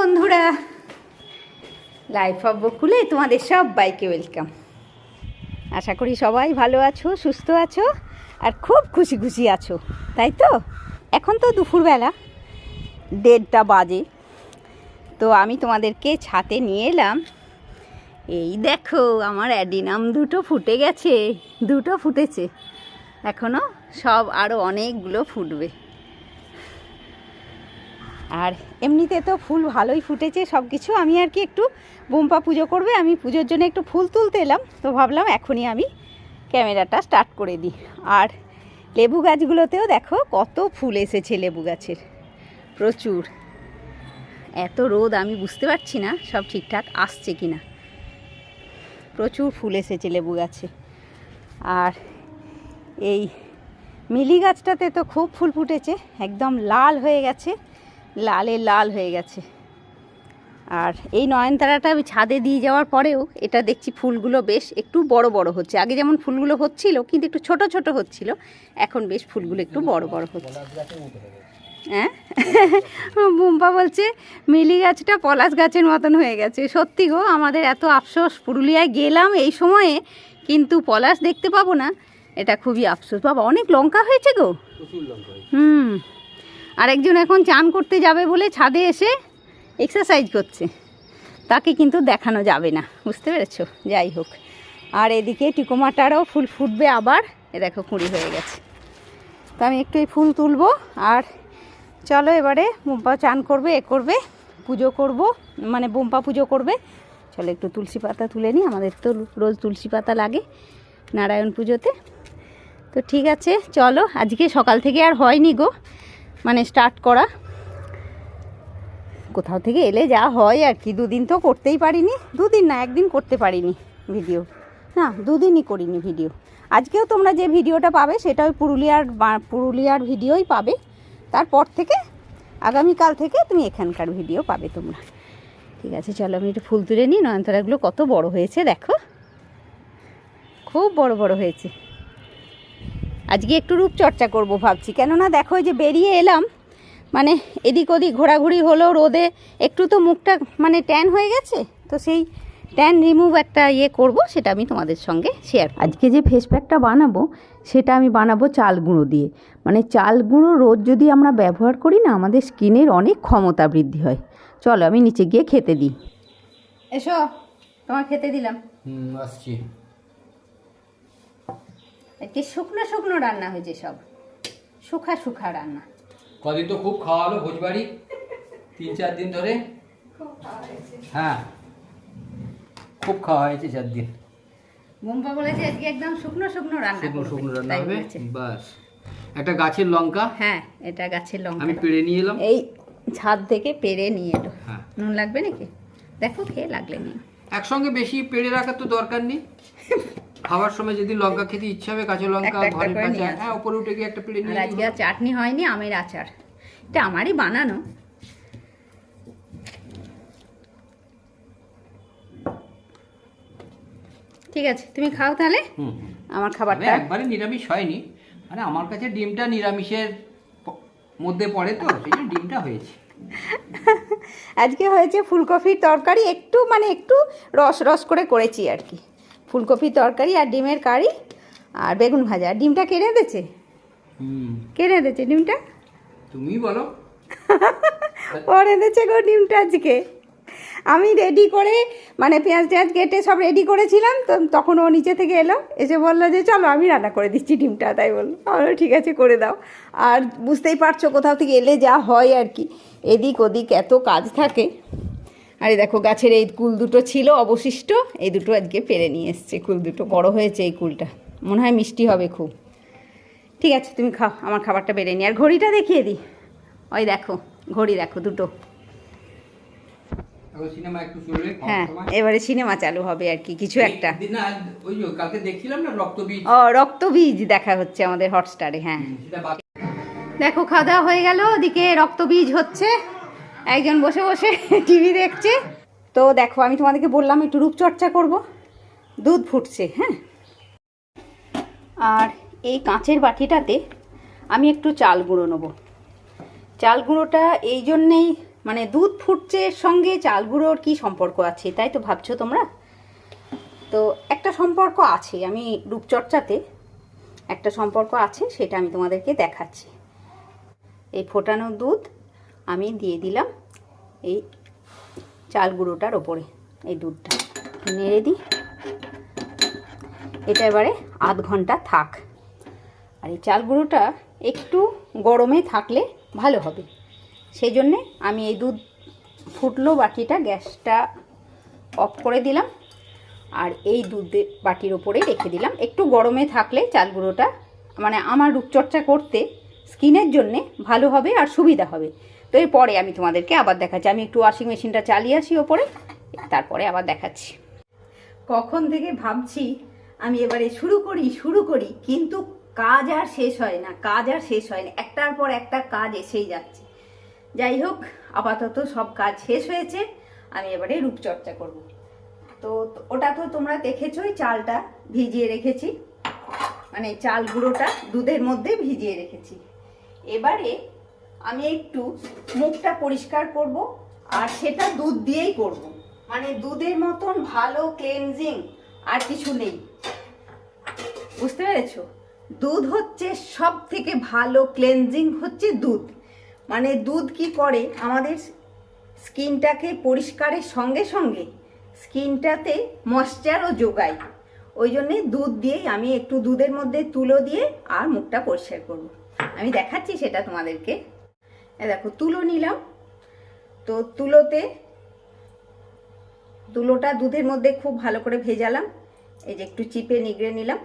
বন্ধুরা। Life of বকুলে তোমাদের সব বাইকে ওয়েলকাম আশা করি সবাই ভালো আছো, সুস্থ আছো, আর খুব খুশি খুশি আছো, তাই তো? এখন তো দুপুরবেলা, দেড়টা বাজে। তো আমি তোমাদেরকে ছাতে নিয়ে এলাম। এই দেখো, আমার অ্যাডিনাম দুটো ফুটে গেছে, দুটো ফুটেছে। এখনও সব আরও অনেকগুলো ফুটবে। আর এমনিতে তো ফুল ভালোই ফুটেছে সব কিছু আমি আর কি একটু বোম্পা পুজো করবে, আমি পুজোর জন্য একটু ফুল তুলতে এলাম, তো ভাবলাম এখনই আমি ক্যামেরাটা স্টার্ট করে দিই। আর লেবু গাছগুলোতেও দেখো কত ফুল এসেছে লেবু গাছের, প্রচুর। এত রোদ, আমি বুঝতে পারছি না সব ঠিকঠাক আসছে কি না প্রচুর ফুল এসেছে লেবু গাছে। আর এই মিলি গাছটাতে তো খুব ফুল ফুটেছে, একদম লাল হয়ে গেছে। লালে লাল হয়ে গেছে। আর এই নয়নতারাটা আমি ছাদে দিয়ে যাওয়ার পরেও এটা দেখছি ফুলগুলো বেশ একটু বড় বড় হচ্ছে। আগে যেমন ফুলগুলো হচ্ছিল কিন্তু একটু ছোট ছোট হচ্ছিল এখন বেশ ফুলগুলো একটু বড় বড় হচ্ছে। হ্যাঁ? বুম্পা বলছে মিলি গাছটা পলাশ গাছের মতন হয়ে গেছে। সত্যি গো আমাদের এত আফসোস। পুরুলিয়ায় গেলাম এই সময়ে কিন্তু পলাশ দেখতে পাবো না। এটা খুবই আফসোস। বাবা অনেক লঙ্কা হয়েছে গো? হুম। আরেকজন এখন চান করতে যাবে বলে ছাদে এসে এক্সারসাইজ করছে। তাকে কিন্তু দেখানো যাবে না, বুঝতে পেরেছ? যাই হোক। আর এদিকে টিকোমাটারও ফুল ফুটবে আবার। এ দেখো কুঁড়ি হয়ে গেছে। তো আমি একটু ফুল তুলবো আর চলো এবারে বোম্পা চান করবে, এ করবে, পুজো করব মানে বোম্পা পুজো করবে। চলো একটু তুলসী পাতা তুলে নিই, আমাদের তো রোজ তুলসী পাতা লাগে নারায়ণ পুজোতে। তো ঠিক আছে, চলো, আজকে সকাল থেকে আর হয়নি গো। মানে স্টার্ট করা। কোথাও থেকে এলে যা হয় আর কি, দুদিন তো করতেই পারিনি। দুদিন না, একদিন করতে পারিনি ভিডিও না, দুদিনই করিনি ভিডিও আজকেও তোমরা যে ভিডিওটা পাবে, সেটা ওই পুরুলিয়ার পুরুলিয়ার ভিডিওই পাবে। তারপর থেকে, আগামীকাল থেকে তুমি এখানকার ভিডিও পাবে তোমরা। ঠিক আছে, চলো আমি একটু ফুল তুলে নিই। নয়নতারাগুলো কত বড় হয়েছে, দেখো। খুব বড় বড় হয়েছে। আজকে একটু রূপচর্চা করব ভাবছি। কেননা দেখো এই যে বেরিয়ে এলাম মানে এদিক ওদিক ঘোরাঘুরি হলো রোদে একটু তো মুখটা মানে ট্যান হয়ে গেছে তো সেই ট্যান রিমুভ একটা ইয়ে করব সেটা আমি তোমাদের সঙ্গে শেয়ার আজকে যে ফেস প্যাকটা বানাবো সেটা আমি বানাবো চাল গুঁড়ো দিয়ে। মানে চাল গুঁড়ো রোজ যদি আমরা ব্যবহার করি না আমাদের স্কিনের অনেক ক্ষমতা বৃদ্ধি হয়। চলো আমি নিচে গিয়ে খেতে দিই। এসো তোমার খেতে দিলাম। হুম আসছি। একটি শুকনো শুকনো রান্না হয়েছে সব শুখা শুখা রান্না। কদিন তো খুব খাওয়া হলো ভোজবাড়ি? তিন চার দিন ধরে? হ্যাঁ। খুব খাওয়া হয়েছে চার দিন। বোম্পা বলেছে আজকে একদম শুকনো শুকনো রান্না শুকনো। শুকনো রান্না হবে? বাস। একটা গাছের লঙ্কা? হ্যাঁ এটা গাছের লঙ্কা। আমি পেড়ে নিয়ে এলাম। এই ছাদ থেকে পেরে নিয়ে এলো। হ্যাঁ। নুন লাগবে নাকি? দেখো খেয়ে লাগলে নিয়ে একসঙ্গে বেশি পেড়ে রাখার তো দরকার নেই। খাওয়ার সময় যদি লঙ্কা খেতে ইচ্ছা হবে কাঁচা লঙ্কা ঘরের কাঁচা। হ্যাঁ উপরে উঠে গিয়ে একটা প্লেট নিয়ে আজকে চাটনি হয়নি আমের আচার। এটা আমারই বানানো। ঠিক আছে তুমি খাও তাহলে। হুম। আমার খাবারটা। একবারে নিরামিষ হয়নি। মানে আমার কাছে ডিমটা নিরামিষের মধ্যে পড়ে তো সেই জন্য ডিমটা হয়েছে। আজকে হয়েছে ফুলকপির তরকারি একটু মানে একটু রস রস করে করেছি আর কি। ফুলকপির তরকারি আর ডিমের কারি আর বেগুন ভাজা। আর ডিমটা কেড়ে দিয়েছে হুম। কেড়ে দিয়েছে ডিমটা? তুমি বলো। ও রেঁধেছে গো ডিমটা আজকে। আমি রেডি করে মানে পেঁয়াজ টেঁয়াজ কেটে সব রেডি করেছিলাম তো তখন ও নিচে থেকে এলো এসে বলল যে চলো আমি রান্না করে দিচ্ছি ডিমটা। তাই বলল আমি ঠিক আছে করে দাও। আর বুঝতেই পারছ কোথাও থেকে এলে যা হয় আর কি। এদিক ওদিক এত কাজ থাকে আরে দেখো গাছের এই কুল দুটো ছিল অবশিষ্ট এই দুটো আজকে পেরে নিয়ে এসছে। কুল দুটো বড় হয়েছে এই কুলটা। মনে হয় মিষ্টি হবে খুব। ঠিক আছে তুমি খাও আমার খাবারটা বেড়ে নি। আর ঘড়িটা দেখিয়ে দিই। ওই দেখো ঘড়ি দেখো দুটো। হ্যাঁ এবারে সিনেমা চালু হবে আর কি কিছু একটা। ও রক্তবীজ দেখা হচ্ছে আমাদের হটস্টারে হ্যাঁ। দেখো খাওয়া দাওয়া হয়ে গেল ওদিকে রক্তবীজ হচ্ছে। একজন বসে বসে টিভি দেখছে। তো দেখো, আমি তোমাদেরকে বললাম একটু রূপচর্চা করব। দুধ ফুটছে হ্যাঁ? আর এই কাঁচের বাটিটাতে আমি একটু চাল গুঁড়ো নেব। চাল গুঁড়োটা এই জন্যেই মানে দুধ ফুটছে সঙ্গে চাল গুঁড়োর কী সম্পর্ক আছে, তাই তো ভাবছ তোমরা? তো একটা সম্পর্ক আছে, আমি রূপচর্চাতে একটা সম্পর্ক আছে, সেটা আমি তোমাদেরকে দেখাচ্ছি। এই ফোটানো দুধ আমি দিয়ে দিলাম এই চাল গুঁড়োটার ওপরে, এই দুধটা। নেড়ে দিই। এটা এবারে আধ ঘণ্টা থাক। আর এই চাল গুঁড়োটা একটু গরমে থাকলে ভালো হবে। সেই জন্যে আমি এই দুধ ফুটলো বাটিটা, গ্যাসটা অফ করে দিলাম। আর এই দুধের বাটির ওপরে রেখে দিলাম। একটু গরমে থাকলে চাল গুঁড়োটা মানে আমার রূপচর্চা করতে স্কিনের জন্যে ভালো হবে আর সুবিধা হবে। তো এরপরে আমি তোমাদেরকে আবার দেখাচ্ছি। আমি একটু ওয়াশিং মেশিনটা চালিয়ে আসি ওপরে, তারপরে আবার দেখাচ্ছি। কখন থেকে ভাবছি আমি এবারে শুরু করি শুরু করি, কিন্তু কাজ আর শেষ হয় না, কাজ আর শেষ হয় না। একটার পর একটা কাজ এসেই যাচ্ছে। যাই হোক, আপাতত সব কাজ শেষ হয়েছে, আমি এবারে রূপচর্চা করব। তো ওটা তো তোমরা দেখেছোই, চালটা ভিজিয়ে রেখেছি। মানে চাল গুঁড়োটা দুধের মধ্যে ভিজিয়ে রেখেছি। এবারে আমি একটু মুখটা পরিষ্কার করব আর সেটা দুধ দিয়েই করব। মানে দুধের মতন ভালো ক্লেনজিং আর কিছু নেই। বুঝতে পেরেছ? দুধ হচ্ছে সব থেকে ভালো ক্লেনজিং হচ্ছে দুধ। মানে দুধ কি করে? আমাদের স্কিনটাকে পরিষ্কারের সঙ্গে সঙ্গে স্কিনটাতে ময়শ্চারও যোগায়। ওই জন্যে দুধ দিয়েই আমি একটু দুধের মধ্যে তুলো দিয়ে আর মুখটা পরিষ্কার করব। আমি দেখাচ্ছি সেটা তোমাদেরকে। দেখো, তুলো নিলাম। তো তুলোতে, তুলোটা দুধের মধ্যে খুব ভালো করে ভেজালাম। এই যে একটু চিপে নিগড়ে নিলাম।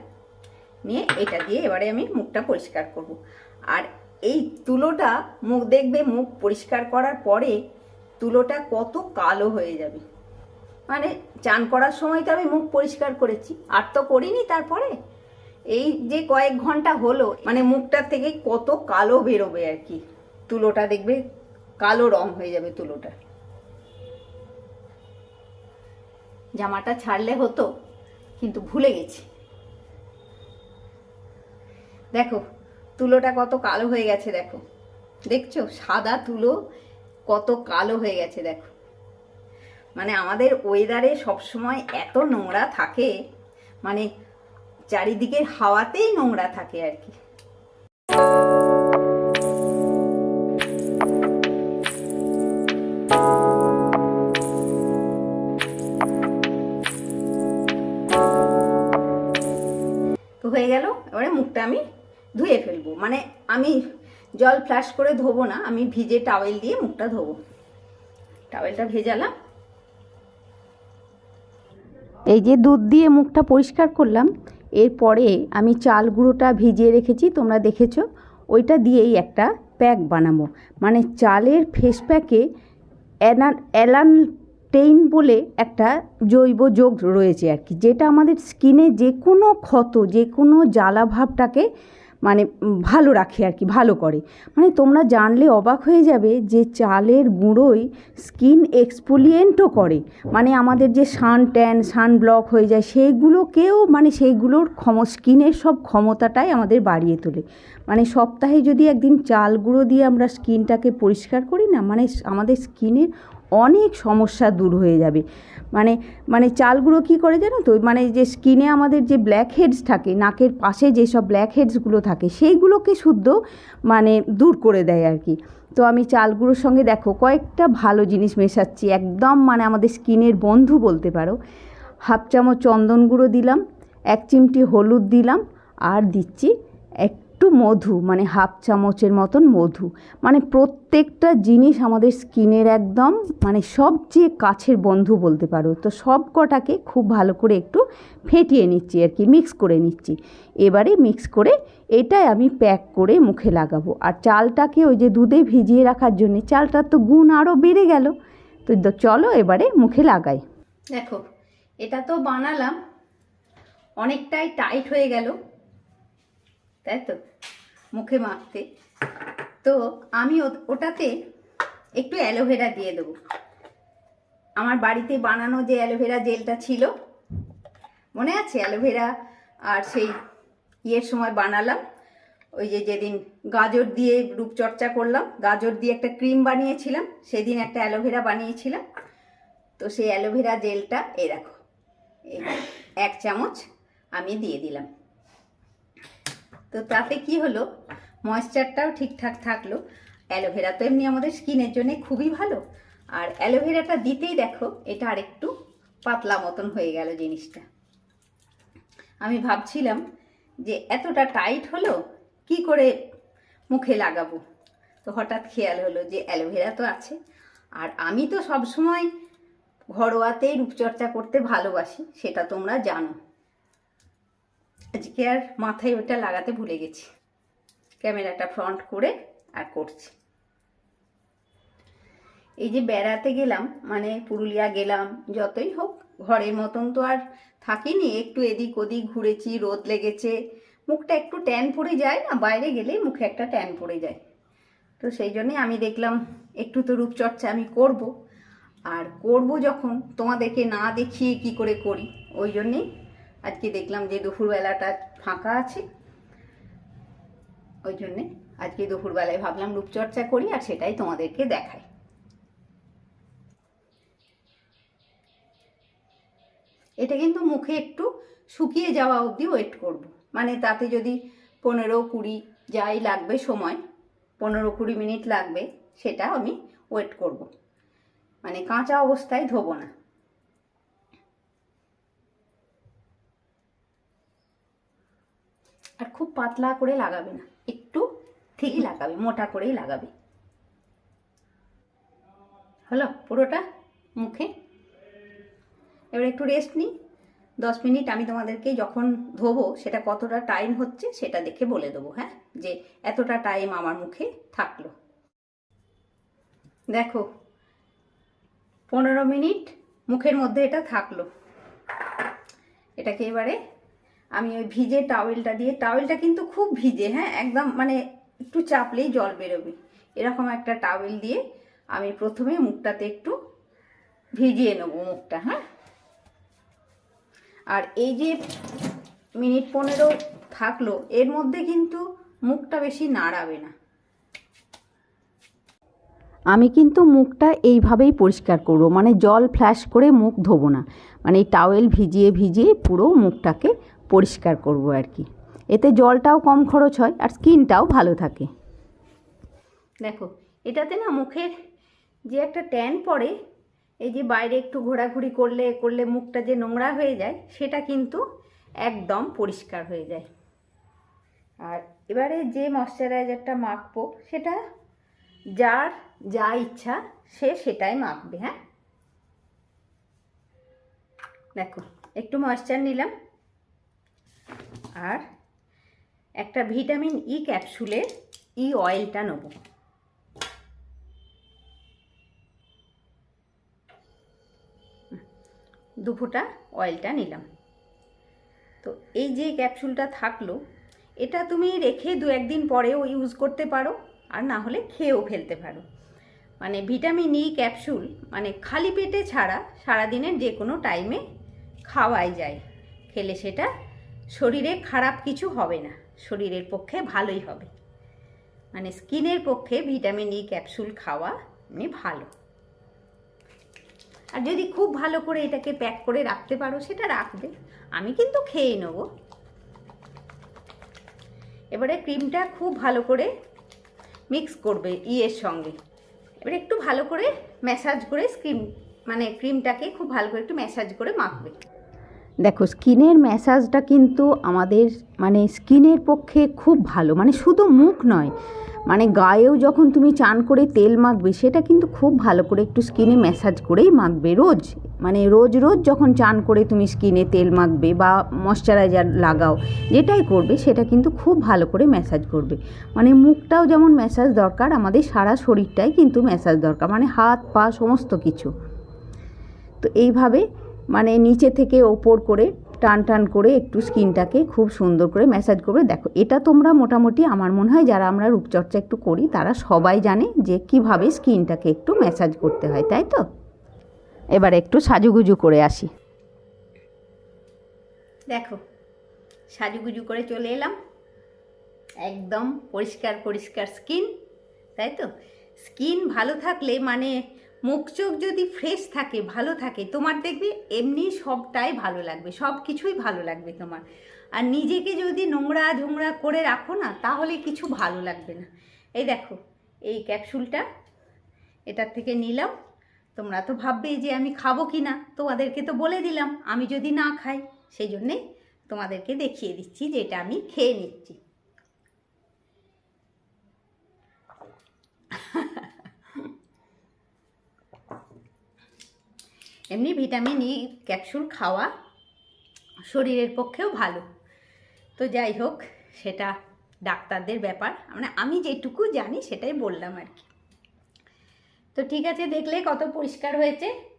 নিয়ে এটা দিয়ে এবারে আমি মুখটা পরিষ্কার করব। আর এই তুলোটা মুখ দেখবে, মুখ পরিষ্কার করার পরে তুলোটা কত কালো হয়ে যাবে। মানে চান করার সময় তো আমি মুখ পরিষ্কার করেছি, আর তো করিনি তারপরে। এই যে কয়েক ঘণ্টা হলো মানে মুখটা থেকে কত কালো বেরোবে আর কি। তুলোটা দেখবে কালো রং হয়ে যাবে তুলোটা। জামাটা ছাড়লে হতো, কিন্তু ভুলে গেছি। দেখো, তুলোটা কত কালো হয়ে গেছে, দেখো। দেখছ? সাদা তুলো কত কালো হয়ে গেছে, দেখো। মানে আমাদের ওয়েদারে সবসময় এত নোংরা থাকে মানে চারিদিকের হাওয়াতেই নোংরা থাকে আর কি। হয়ে গেল, এবারে মুখটা আমি ধুয়ে ফেলব। মানে আমি জল ফ্লাশ করে ধোবো না, আমি ভিজে টাওয়েল দিয়ে মুখটা ধোবো। টাওয়েলটা ভেজালাম। এই যে দুধ দিয়ে মুখটা পরিষ্কার করলাম, এরপরে আমি চাল গুঁড়োটা ভিজিয়ে রেখেছি, তোমরা দেখেছ, ওইটা দিয়েই একটা প্যাক বানাবো। মানে চালের ফেস প্যাকে অ্যানা অ্যালানটেইন বলে একটা জৈব যোগ রয়েছে আর কি, যেটা আমাদের স্কিনে যে কোনো ক্ষত, যে কোনো জ্বালাভাবটাকে মানে ভালো রাখে আর কি, ভালো করে। মানে তোমরা জানলে অবাক হয়ে যাবে যে চালের গুঁড়োই স্কিন এক্সফোলিয়েন্টও করে। মানে আমাদের যে সান ট্যান সান ব্লক হয়ে যায় সেইগুলোকেও মানে সেইগুলোর ক্ষম স্কিনের সব ক্ষমতাটাই আমাদের বাড়িয়ে তোলে। মানে সপ্তাহে যদি একদিন চাল গুঁড়ো দিয়ে আমরা স্কিনটাকে পরিষ্কার করি না মানে আমাদের স্কিনের অনেক সমস্যা দূর হয়ে যাবে। মানে মানে চালগুলো কী করে জানো তো? মানে যে স্কিনে আমাদের যে ব্ল্যাক হেডস থাকে, নাকের পাশে যেসব ব্ল্যাক হেডসগুলো থাকে, সেইগুলোকে শুদ্ধ মানে দূর করে দেয় আর কি। তো আমি চালগুলোর সঙ্গে দেখো, কয়েকটা ভালো জিনিস মেশাচ্ছি। একদম মানে আমাদের স্কিনের বন্ধু বলতে পারো। হাফ চামচ চন্দন গুঁড়ো দিলাম, এক চিমটি হলুদ দিলাম, আর দিচ্ছি একটু মধু মানে হাফ চামচের মতন মধু। মানে প্রত্যেকটা জিনিস আমাদের স্কিনের একদম মানে সবচেয়ে কাছের বন্ধু বলতে পারো। তো সব কটাকে খুব ভালো করে একটু ফেটিয়ে নিচ্ছি আর কি, মিক্স করে নিচ্ছি। এবারে মিক্স করে এটাই আমি প্যাক করে মুখে লাগাবো। আর চালটাকে ওই যে দুধে ভিজিয়ে রাখার জন্য, চালটার তো গুণ আরও বেড়ে গেল। তো চলো এবারে মুখে লাগাই। দেখো, এটা তো বানালাম, অনেকটাই টাইট হয়ে গেল। তাই তো? মুখে মাখতে। তো আমি ওটাতে একটু অ্যালোভেরা দিয়ে দেবো। আমার বাড়িতে বানানো যে অ্যালোভেরা জেলটা ছিল, মনে আছে অ্যালোভেরা? আর সেই ইয়ের সময় বানালাম। ওই যে যেদিন গাজর দিয়ে রূপচর্চা করলাম, গাজর দিয়ে একটা ক্রিম বানিয়েছিলাম, সেদিন একটা অ্যালোভেরা বানিয়েছিলাম। তো সেই অ্যালোভেরা জেলটা, এই দেখো এক চামচ আমি দিয়ে দিলাম। তো তাতে কি হলো? ময়েশ্চারটাও ঠিকঠাক থাকল। অ্যালোভেরা তো এমনি আমাদের স্কিনের জন্য খুবই ভালো। আর অ্যালোভেরাটা দিতেই দেখো, এটা আরেকটু পাতলা মতন হয়ে গেল জিনিসটা। আমি ভাবছিলাম যে এতটা টাইট হলো, কি করে মুখে লাগাবো? তো হঠাৎ খেয়াল হলো যে অ্যালোভেরা তো আছে। আর আমি তো সবসময় ঘরোয়াতেই রূপচর্চা করতে ভালোবাসি, সেটা তোমরা জানো। আজকে আর মাথায় ওটা লাগাতে ভুলে গেছি। ক্যামেরাটা ফ্রন্ট করে আর করছি। এই যে বেড়াতে গেলাম মানে পুরুলিয়া গেলাম, যতই হোক, ঘরের মতন তো আর থাকিনি, একটু এদিক ওদিক ঘুরেছি, রোদ লেগেছে। মুখটা একটু ট্যান পড়ে যায় না, বাইরে গেলে মুখে একটা ট্যান পড়ে যায়। তো সেই জন্যে আমি দেখলাম, একটু তো রূপচর্চা আমি করব। আর করব যখন, তোমাদেরকে না দেখিয়ে কি করে করি? ওই জন্যেই আজকে দেখলাম যে দুপুরবেলাটা ফাঁকা আছে ওই জন্যে আজকে দুপুরবেলায় ভাবলাম রূপচর্চা করি আর সেটাই তোমাদেরকে দেখাই এটা কিন্তু মুখে একটু শুকিয়ে যাওয়া অবধি ওয়েট করব। মানে তাতে যদি পনেরো কুড়ি যাই লাগবে সময়, পনেরো কুড়ি মিনিট লাগবে, সেটা আমি ওয়েট করব। মানে কাঁচা অবস্থায় ধোবো না আর খুব পাতলা করে লাগাবে না। একটু ঠিকই লাগাবে, মোটা করেই লাগাবে। হলো পুরোটা মুখে। এবার একটু রেস্ট নিই দশ মিনিট আমি তোমাদেরকে যখন ধোবো সেটা কতটা টাইম হচ্ছে সেটা দেখে বলে দেবো হ্যাঁ? যে এতটা টাইম আমার মুখে থাকল। দেখো, পনেরো মিনিট মুখের মধ্যে এটা থাকল। এটাকে এবারে আমি ওই ভিজে টাওয়েলটা দিয়ে টাওয়েলটা কিন্তু খুব ভিজে হ্যাঁ একদম মানে একটু চাপলেই জল বেরোবে। এরকম একটা টাওয়েল দিয়ে আমি প্রথমে মুখটাতে একটু ভিজিয়ে নেব মুখটা হ্যাঁ। আর এই যে মিনিট পনেরো থাকল, এর মধ্যে কিন্তু মুখটা বেশি নাড়াবে না। আমি কিন্তু মুখটা এইভাবেই পরিষ্কার করব মানে জল ফ্ল্যাশ করে মুখ ধোবো না। মানে এই টাওয়েল ভিজিয়ে ভিজিয়ে পুরো মুখটাকে পরিষ্কার করব আর কি। এতে জলটাও কম খরচ হয় আর স্কিনটাও ভালো থাকে। দেখো, এটাতে না মুখের যে একটা ট্যান পড়ে, এই যে বাইরে একটু ঘোরাঘুরি করলে করলে মুখটা যে নোংরা হয়ে যায়, সেটা কিন্তু একদম পরিষ্কার হয়ে যায়। আর এবারে যে ময়শ্চারাইজারটা মাখবো, সেটা যার যা ইচ্ছা, সে সেটাই মাখবে হ্যাঁ? দেখো, একটু ময়শ্চার নিলাম। আর একটা ভিটামিন ই ক্যাপসুলের ই অয়েলটা নেব। দু ফোঁটা অয়েলটা নিলাম। তো এই যে ক্যাপসুলটা থাকল, এটা তুমি রেখে দু একদিন পরেও ইউজ করতে পারো, আর না হলে খেয়েও ফেলতে পারো। মানে ভিটামিন ই ক্যাপসুল মানে খালি পেটে ছাড়া সারাদিনের যে কোনো টাইমে খাওয়াই যায়, খেলে সেটা শরীরে খারাপ কিছু হবে না। শরীরের পক্ষে ভালোই হবে। মানে স্কিনের পক্ষে ভিটামিন ই ক্যাপসুল খাওয়া এমনি ভালো। আর যদি খুব ভালো করে এটাকে প্যাক করে রাখতে পারো, সেটা রাখবে। আমি কিন্তু খেয়ে নেব। এবারে ক্রিমটা খুব ভালো করে মিক্স করবে ইয়ের সঙ্গে। এবারে একটু ভালো করে ম্যাসাজ করে স্ক্রিম মানে ক্রিমটাকে খুব ভালো করে একটু ম্যাসাজ করে মাখবে। দেখো, স্কিনের ম্যাসাজটা কিন্তু আমাদের মানে স্কিনের পক্ষে খুব ভালো। মানে শুধু মুখ নয় মানে গায়েও যখন তুমি চান করে তেল মাখবে, সেটা কিন্তু খুব ভালো করে একটু স্কিনে ম্যাসাজ করেই মাখবে রোজ। মানে রোজ রোজ যখন চান করে তুমি স্কিনে তেল মাখবে বা ময়শ্চারাইজার লাগাও, যেটাই করবে, সেটা কিন্তু খুব ভালো করে ম্যাসাজ করবে। মানে মুখটাও যেমন ম্যাসাজ দরকার, আমাদের সারা শরীরটাই কিন্তু ম্যাসাজ দরকার মানে হাত, পা, সমস্ত কিছু। তো এইভাবে মানে নিচে থেকে ওপর করে টান টান করে একটু স্কিনটাকে খুব সুন্দর করে ম্যাসাজ করবে। দেখো, এটা তোমরা মোটামুটি আমার মনে হয় যারা আমরা রূপচর্চা একটু করি, তারা সবাই জানে যে কীভাবে স্কিনটাকে একটু ম্যাসাজ করতে হয়, তাই তো? এবার একটু সাজুগুজু করে আসি। দেখো, সাজুগুজু করে চলে এলাম। একদম পরিষ্কার পরিষ্কার স্কিন, তাই তো? স্কিন ভালো থাকলে মানে মুখ চোখ যদি ফ্রেশ থাকে, ভালো থাকে, তোমার দেখবে এমনি সবটাই ভালো লাগবে সব কিছুই ভালো লাগবে তোমার। আর নিজেকে যদি নোংরা ঝোংরা করে রাখো না, তাহলে কিছু ভালো লাগবে না। এই দেখো, এই ক্যাপসুলটা এটার থেকে নিলাম। তোমরা তো ভাববে যে আমি খাব কি না তোমাদেরকে তো বলে দিলাম, আমি যদি না খাই, সেই জন্যে তোমাদেরকে দেখিয়ে দিচ্ছি যে এটা আমি খেয়ে নিচ্ছি। এমনি ভিটামিন ই ক্যাপসুল খাওয়া শরীরের পক্ষেও ভালো। তো যাই হোক, সেটা ডাক্তারদের ব্যাপার। মানে আমি যেটুকু জানি সেটাই বললাম আর কি। তো ঠিক আছে, দেখলে কত পরিষ্কার হয়েছে।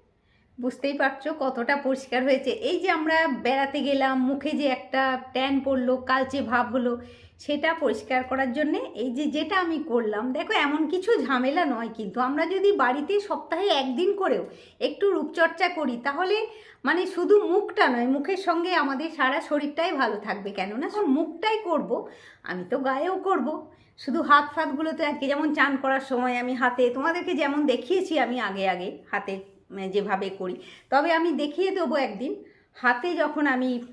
বুঝতেই পারছ কতটা পরিষ্কার হয়েছে। এই যে আমরা বেড়াতে গেলাম, মুখে যে একটা ট্যান পড়ল কালচে ভাব হলো, সেটা পরিষ্কার করার জন্যে এই যে যেটা আমি করলাম, দেখো এমন কিছু ঝামেলা নয় কিন্তু আমরা যদি বাড়িতে সপ্তাহে একদিন করেও একটু রূপচর্চা করি, তাহলে মানে শুধু মুখটা নয়, মুখের সঙ্গে আমাদের সারা শরীরটাই ভালো থাকবে। কেননা মুখটাই করব, আমি তো গায়েও করব। শুধু হাত ফাতগুলোতে আর কি যেমন চান করার সময় আমি হাতে, তোমাদেরকে যেমন দেখিয়েছি আমি আগে আগে হাতে। যেভাবে করি। তবে আমি দেখিয়ে দেবো একদিন, হাতে যখন আমি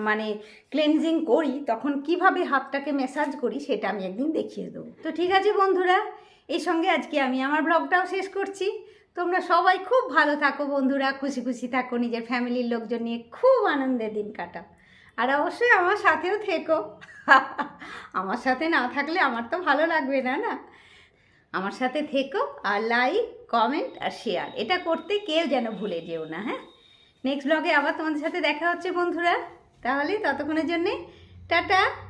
মানে ক্লেনজিং করি, তখন কীভাবে হাতটাকে ম্যাসাজ করি সেটা আমি একদিন দেখিয়ে দেবো। তো ঠিক আছে বন্ধুরা, এই সঙ্গে আজকে আমি আমার ব্লগটাও শেষ করছি। তোমরা সবাই খুব ভালো থাকো বন্ধুরা, খুশি খুশি থাকো, নিজের ফ্যামিলির লোকজন নিয়ে খুব আনন্দের দিন কাটাও। আর অবশ্যই আমার সাথেও থেকো। আমার সাথে না থাকলে আমার তো ভালো লাগবে না না? আমার সাথে থেকো আর লাইক কমেন্ট আর শেয়ার এটা করতে কেউ যেন ভুলে যেও না হ্যাঁ? নেক্সট ব্লগে আবার তোমাদের সাথে দেখা হচ্ছে, বন্ধুরা। তাহলে ততক্ষণের জন্যে টাটা।